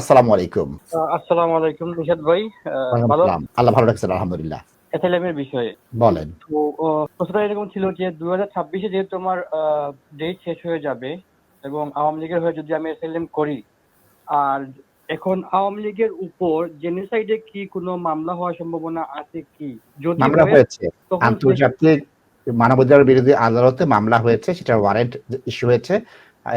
আসসালামু আলাইকুম। আসসালামু আলাইকুম নিশাদ ভাই। ভালো? আল্লাহ ভালো রাখছেন আলহামদুলিল্লাহ। বিষয়ে। বলেন। তো প্রশ্নটা এরকম ছিল যে হাজার ছাব্বিশে যেহেতু আমার ডেট শেষ হয়ে যাবে এবং আওয়ামী লীগের হয়ে যদি আমি এসএলএম করি আর এখন আওয়ামী লীগের উপর জেনোসাইডে কি কোনো মামলা হওয়ার সম্ভাবনা আছে কি? যদি মামলা হয়, হয়েছে। আন্তর্জাতিক মানবাধিকার বিরোধী আদালতে মামলা হয়েছে সেটা ওয়ারেন্ট ইস্যু হয়েছে।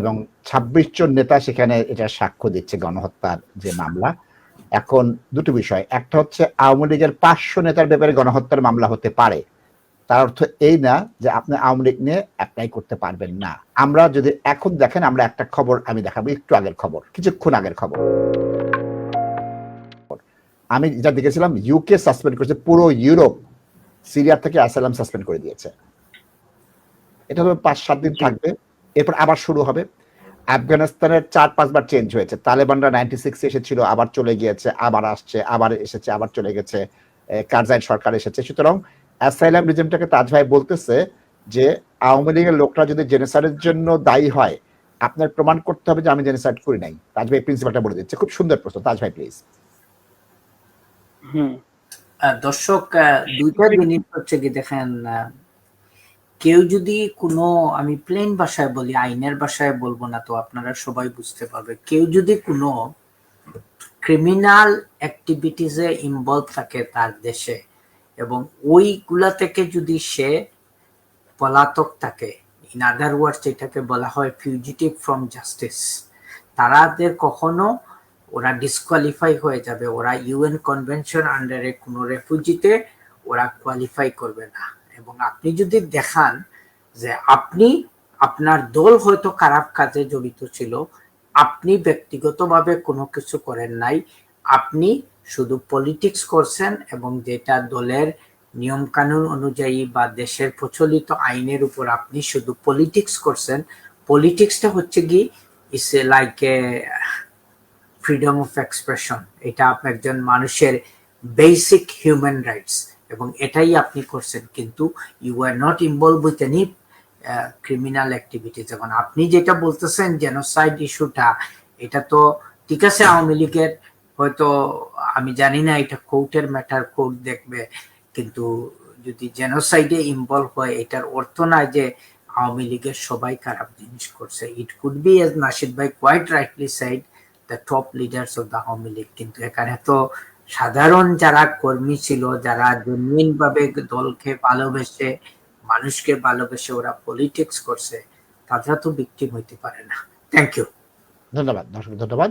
এবং ছাব্বিশ জন নেতা সেখানে এটা সাক্ষ্য দিচ্ছে গণহত্যার যে মামলা। এখন দুটো বিষয়। একটা হচ্ছে আওয়ামী লীগের পাঁচশো নেতার ব্যাপারে গণহত্যার মামলা হতে পারে। তার অর্থ এই না যে আপনি আওয়ামী লীগ নিয়ে অ্যাপ্লাই করতে পারবেন না। আমরা যদি এখন দেখেন, আমরা একটা খবর আমি দেখাবো, একটু আগের খবর, কিছুক্ষণ আগের খবর। আমি যেটা দেখেছিলাম ইউকে সাসপেন্ড করেছে, পুরো ইউরোপ, সিরিয়া থেকে অ্যাসালাম সাসপেন্ড করে দিয়েছে। এটা পাঁচ সাত দিন থাকবে। এরপর আবার শুরু হবে। আফগানিস্তানের চার পাঁচবার চেঞ্জ হয়েছে। তালেবানরা নাইনটি সিক্স এসেছিল আবার চলে গিয়েছে আবার আসছে আবার এসেছে আবার চলে গেছে এ, কারজাই সরকার এসেছে। সুতরাং অ্যাসাইলাম রিজমটাকে তাজ ভাই বলতেছে যে আওয়ামী লীগের লোকরা যদি জেনোসাইডের জন্য দায়ী হয় আপনার প্রমাণ করতে হবে যে আমি জেনোসাইড করি নাই। তাজ ভাই প্রিন্সিপালটা বলে দিচ্ছে। খুব সুন্দর প্রশ্ন। তাজ ভাই প্লিজ হুম। দর্শক দুইটা জিনিস হচ্ছে কি দেখেন কেউ যদি কোনো, আমি প্লেন ভাষায় বলি, আইনের ভাষায় বলব না তো আপনারা সবাই বুঝতে পারবে। কেউ যদি কোনো ক্রিমিনাল অ্যাক্টিভিটিসে ইনভলভ থাকে তার দেশে এবং ওইগুলা থেকে যদি সে পলাতক থাকে ইন আদার ওয়ার্ডস এটাকে বলা হয় ফিউজিটিভ ফ্রম জাস্টিস তারাদের কখনো ওরা ডিসকোয়ালিফাই হয়ে যাবে। ওরা ইউএন কনভেনশন আন্ডারে কোনো রেফিউজিতে ওরা কোয়ালিফাই করবে না। এবং আপনি যদি দেখান যে আপনি, আপনার দল হয়তো খারাপ কাজে জড়িত ছিল, আপনি ব্যক্তিগতভাবে কোনো কিছু করেন নাই, আপনি শুধু পলিটিক্স করছেন এবং যেটা দলের নিয়ম কানুন অনুযায়ী বা দেশের প্রচলিত আইনের উপর আপনি শুধু পলিটিক্স করছেন পলিটিক্সটা হচ্ছে কি is a like a freedom of expression এটা একজন মানুষের বেসিক হিউম্যান রাইটস এবং এটাই আপনি করছেন, কিন্তু you are not involve with any criminal activities এখন আপনি যেটা বলতেছেন জেনোসাইড ইস্যুটা এটা তো ঠিক আছে, আওয়ামী লীগের, হয়তো আমি জানি না, এটা কোর্টের ম্যাটার কোর্ট দেখবে, কিন্তু যদি জেনোসাইডে ইনভলভ হয়, এটার অর্থ না যে আওয়ামী লীগের সবাই খারাপ জিনিস করছে। It could be as Nasid ভাই quite rightly said the top leaders of the Awami League, কিন্তু এখানে তো সাধারণ যারা কর্মী ছিল, যারা জেনুইন ভাবে দলকে ভালোবেসে, মানুষকে ভালোবেসে ওরা পলিটিক্স করছে, তারা তো বিক্রি হইতে পারে না। থ্যাংক ইউ ধন্যবাদ, দর্শক ধন্যবাদ।